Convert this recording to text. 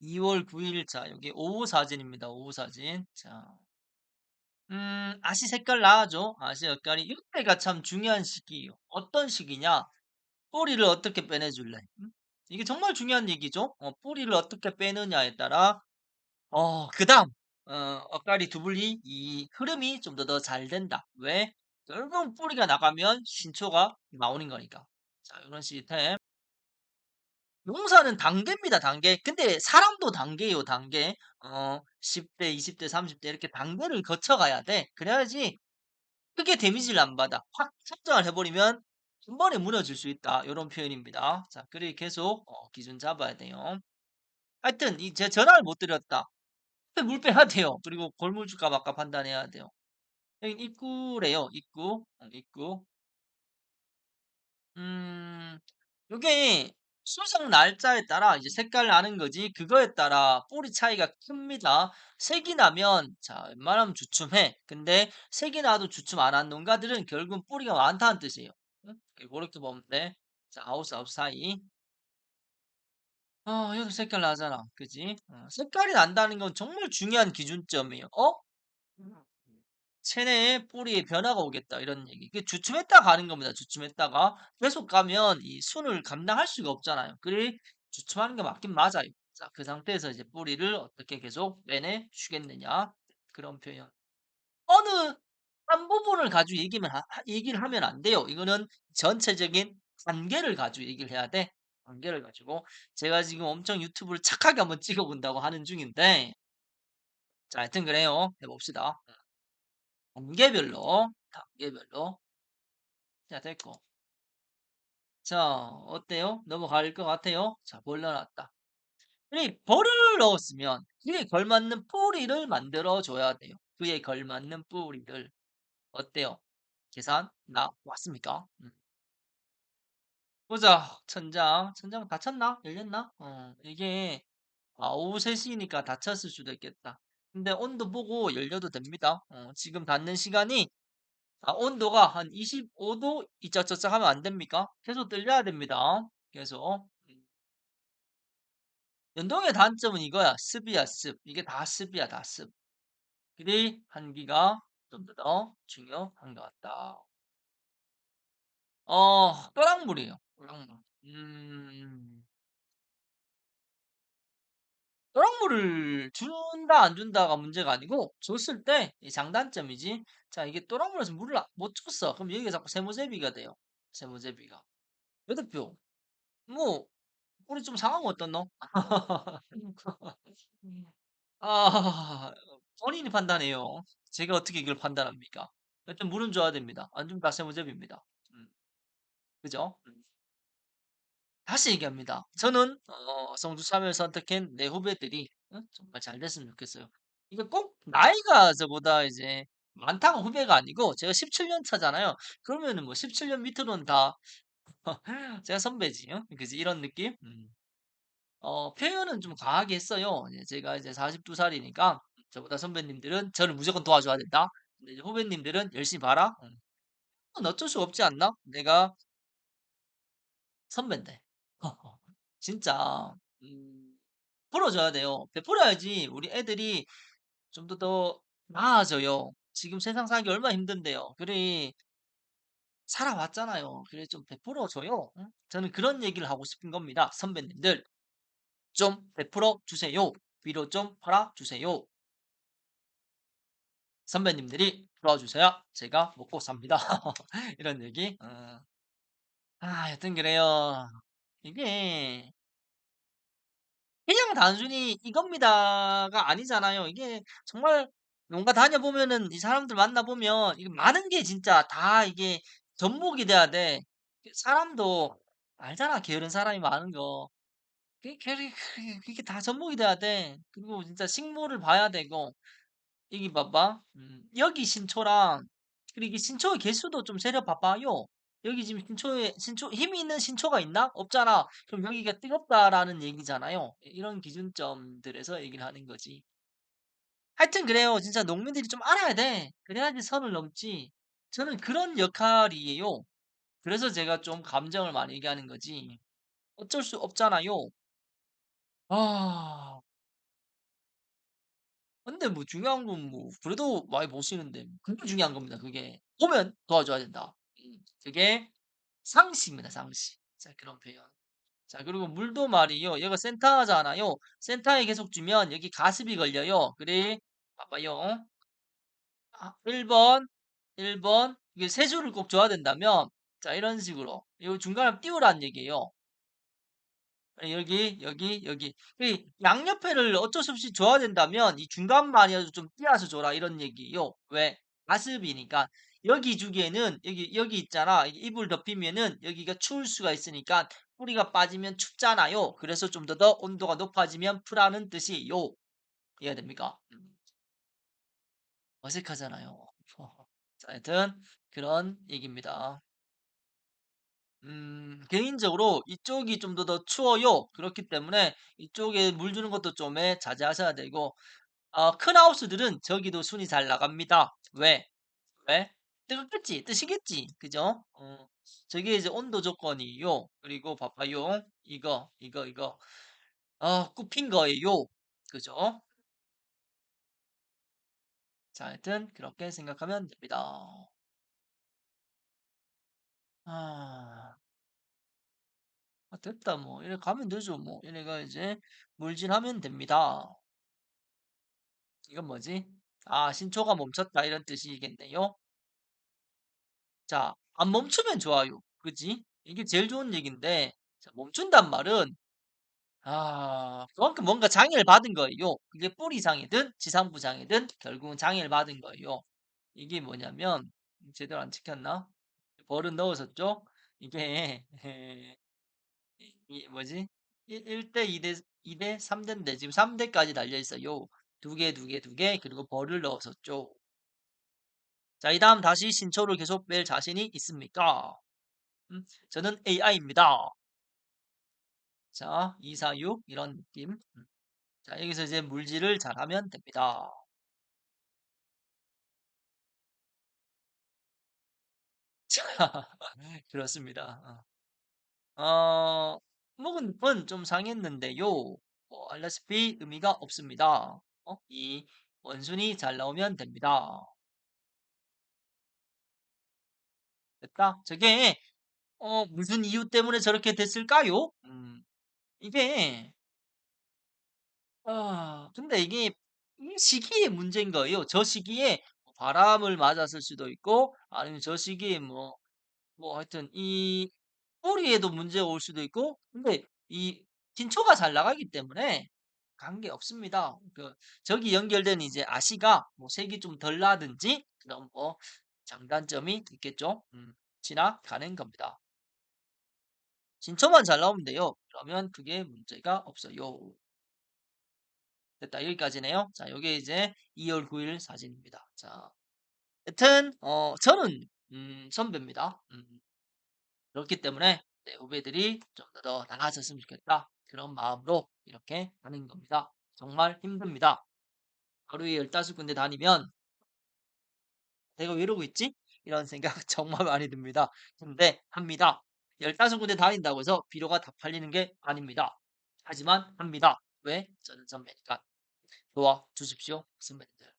2월 9일 자 여기 오후 사진입니다. 오후 사진. 자. 음, 아시 색깔 나죠? 아시 색깔이 이때가 참 중요한 시기예요. 어떤 시기냐? 뿌리를 어떻게 빼내줄래? 음? 이게 정말 중요한 얘기죠. 어, 뿌리를 어떻게 빼느냐에 따라 어, 그다음 어, 엇갈이 두블리 이 흐름이 좀 더 더 잘 된다. 왜? 결국 뿌리가 나가면 신초가 나오는 거니까. 자, 이런 시스템. 용사는 단계입니다, 단계. 근데 사람도 단계예요, 단계. 어, 10대, 20대, 30대 이렇게 단계를 거쳐가야 돼. 그래야지 크게 데미지를 안 받아. 확 설정을 해버리면 한 번에 무너질 수 있다. 이런 표현입니다. 자, 그리 계속 어, 기준 잡아야 돼요. 하여튼 이 제 전화를 못 드렸다. 물 빼야 돼요. 그리고 골물주가 아까 판단해야 돼요. 여기 입구래요. 입구, 어, 입구. 음, 요게 수정 날짜에 따라 이제 색깔 나는 거지 그거에 따라 뿌리 차이가 큽니다. 색이 나면 자 웬만하면 주춤해. 근데 색이 나도 주춤 안 한 농가들은 결국 뿌리가 많다는 뜻이에요. 응? 그렇게 보면 돼. 자 아웃 아웃 사이. 어, 여기도 색깔 나잖아. 그지? 어, 색깔이 난다는 건 정말 중요한 기준점이에요. 어? 체내에 뿌리에 변화가 오겠다 이런 얘기. 그 주춤했다 가는 겁니다. 주춤했다가 계속 가면 이 순을 감당할 수가 없잖아요. 그래 주춤하는 게 맞긴 맞아요. 자, 그 상태에서 이제 뿌리를 어떻게 계속 빼내 주겠느냐 그런 표현. 어느 한 부분을 가지고 얘기면 하- 얘기를 하면 안 돼요. 이거는 전체적인 관계를 가지고 얘기를 해야 돼. 관계를 가지고 제가 지금 엄청 유튜브를 착하게 한번 찍어본다고 하는 중인데 자, 하여튼 그래요. 해봅시다. 단계별로, 단계별로. 자, 됐고. 자, 어때요? 넘어갈 것 같아요? 자, 벌려놨다. 이 벌을 넣었으면 그에 걸맞는 뿌리를 만들어 줘야 돼요. 그에 걸맞는 뿌리를. 어때요? 계산 나왔습니까? 음. 보자. 천장. 천장 닫혔나? 열렸나? 어, 이게 아, 오후 3시니까 닫혔을 수도 있겠다. 근데 온도 보고 열려도 됩니다. 어, 지금 닫는 시간이 아, 온도가 한 25도 이짝저짝 하면 안 됩니까? 계속 늘려야 됩니다. 계속. 음. 연동의 단점은 이거야. 습이야, 습. 이게 다 습이야, 다 습. 그리 한기가 좀 더 중요한 것 같다. 어, 또랑물이에요. 또랑물. 음, 또랑물을 준다, 안 준다가 문제가 아니고, 줬을 때이 장단점이지. 자, 이게 또랑물에서 물을 아- 못 줬어. 그럼 여기가 자꾸 세모제비가 돼요. 세모제비가. 몇 표? 뭐, 우리 좀 상황 어떻노? 아, 본인이 판단해요. 제가 어떻게 이걸 판단합니까? 일단 물은 줘야 됩니다. 안 주면 다세무접입니다. 음, 그죠? 음. 다시 얘기합니다. 저는 어, 성주참여를 선택한 내 후배들이 어? 정말 잘 됐으면 좋겠어요. 이거 꼭 나이가 저보다 이제 많다가 후배가 아니고 제가 17년 차잖아요. 그러면은 뭐 17년 밑으로는 다 제가 선배지, 요 그지? 이런 느낌? 음. 어, 표현은 좀 강하게 했어요. 이제 제가 이제 42살이니까 저보다 선배님들은 저를 무조건 도와줘야 된다. 근데 이제 후배님들은 열심히 봐라. 음. 그건 어쩔 수 없지 않나? 내가 선배인데. 진짜 음, 풀어줘야 돼요. 베풀어야지 우리 애들이 좀 더 더 나아져요. 지금 세상 살기 얼마나 힘든데요. 그래 살아왔잖아요. 그래 좀 베풀어 줘요. 응? 저는 그런 얘기를 하고 싶은 겁니다. 선배님들 좀 베풀어 주세요. 위로 좀 팔아 주세요. 선배님들이 도와주셔야 제가 먹고 삽니다. 이런 얘기. 어. 아, 여튼 그래요. 이게 그냥 단순히 이겁니다가 아니잖아요. 이게 정말 뭔가 다녀보면은 이 사람들 만나보면 이게 많은 게 진짜 다 이게 접목이 돼야 돼. 그 사람도 알잖아. 게으른 사람이 많은 거. 그게, 그게, 그게 다 접목이 돼야 돼. 그리고 진짜 식물을 봐야 되고. 여기 봐봐. 음, 여기 신초랑 그리고 이 신초의 개수도 좀 세려 봐봐요. 여기 지금 신초에 신초 힘이 있는 신초가 있나? 없잖아. 그럼 여기가 뜨겁다라는 얘기잖아요. 이런 기준점들에서 얘기를 하는 거지. 하여튼 그래요. 진짜 농민들이 좀 알아야 돼. 그래야지 선을 넘지. 저는 그런 역할이에요. 그래서 제가 좀 감정을 많이 얘기하는 거지. 어쩔 수 없잖아요. 아. 근데 뭐 중요한 건 뭐 그래도 많이 보시는데 그게 중요한 겁니다 그게. 보면 도와줘야 된다. 음 그게 상시입니다 상시. 자 그런 표현. 자 그리고 물도 말이요. 얘가 센터잖아요. 센터에 계속 주면 여기 가습이 걸려요. 그래 봐봐요. 아 1 번, 1번 이게 세 줄을 꼭 줘야 된다면 자 이런 식으로 요 중간을 띄우라는 얘기예요. 예 여기, 여기, 여기. 이 양옆에를 어쩔 수 없이 줘야 된다면 이 중간만이라도 좀 띄어서 줘라 이런 얘기예요. 왜? 가습이니까. 여기 주기에는 여기 여기 있잖아. 이불 덮이면은 여기가 추울 수가 있으니까 뿌리가 빠지면 춥잖아요. 그래서 좀 더 더 온도가 높아지면 푸라는 뜻이요. 이해가 됩니까? 음. 어색하잖아요. 자 하여튼 그런 얘기입니다. 음 개인적으로 이쪽이 좀 더 더 추워요. 그렇기 때문에 이쪽에 물 주는 것도 좀예 자제하셔야 되고 어 큰 하우스들은 저기도 순이 잘 나갑니다. 왜? 왜? 뜨겁겠지. 뜨시겠지. 그죠? 어 저게 이제 온도 조건이요. 그리고 봐봐요. 이거, 이거, 이거. 어 굽힌 거예요. 그죠? 자 하여튼 그렇게 생각하면 됩니다. 아. 아 됐다 뭐. 이래 가면 되죠 뭐. 얘네가 이제 물질하면 됩니다. 이건 뭐지? 아 "신초가 멈췄다." 이런 뜻이겠네요. 자 안 멈추면 좋아요. 그지? 이게 제일 좋은 얘긴데 자 멈춘단 말은 아 그만큼 뭔가 장애를 받은 거예요. 그게 뿌리 장애든 지상부 장애든 결국은 장애를 받은 거예요. 이게 뭐냐면 제대로 안 찍혔나? 버릇 넣으셨죠? 이게 이이 뭐지? 1 1대 2대 2대 3 대인데 지금 3 대까지 달려 있어요. 2 개, 2 개, 2개 그리고 벌을 넣었었죠. 자 이 다음 다시 신초를 계속 뺄 자신이 있습니까? 음 저는 AI입니다. 자 2, 4, 6 이런 느낌. 음. 자 여기서 이제 물질을 잘하면 됩니다. 자 그렇습니다. 어. 어 목은 좀 상했는데요. 뭐 알다시피 의미가 없습니다. 어 이 원순이 잘 나오면 됩니다. 됐다. 저게 어 무슨 이유 때문에 저렇게 됐을까요? 음 이게 아 근데 이게 이 시기의 문제인 거예요. 저 시기에 뭐 바람을 맞았을 수도 있고 아니면 저 시기에 뭐 뭐 하여튼 이 뿌리에도 문제가 올 수도 있고 근데 이 신초가 잘 나가기 때문에 관계 없습니다. 그 저기 연결된 이제 아시가 뭐 색이 좀 덜 나든지 그런 뭐 장단점이 있겠죠. 음 지나가는 겁니다. 신초만 잘 나오면 돼요. 그러면 그게 문제가 없어요. 됐다. 여기까지네요. 자 요게 이제 2월 9일 사진입니다. 자 여튼 어 저는 음 선배입니다. 음 그렇기 때문에 네 후배들이 좀더더 나아졌으면 좋겠다. 그런 마음으로 이렇게 하는 겁니다. 정말 힘듭니다. 하루에 15 군데 다니면 ' 내가 왜 이러고 있지?' 이런 생각 정말 많이 듭니다. 근데 합니다. 15 군데 다닌다고 해서 비료가 다 팔리는 게 아닙니다. 하지만 합니다. 왜? 저는 선배니까. 도와 주십시오 선배님들.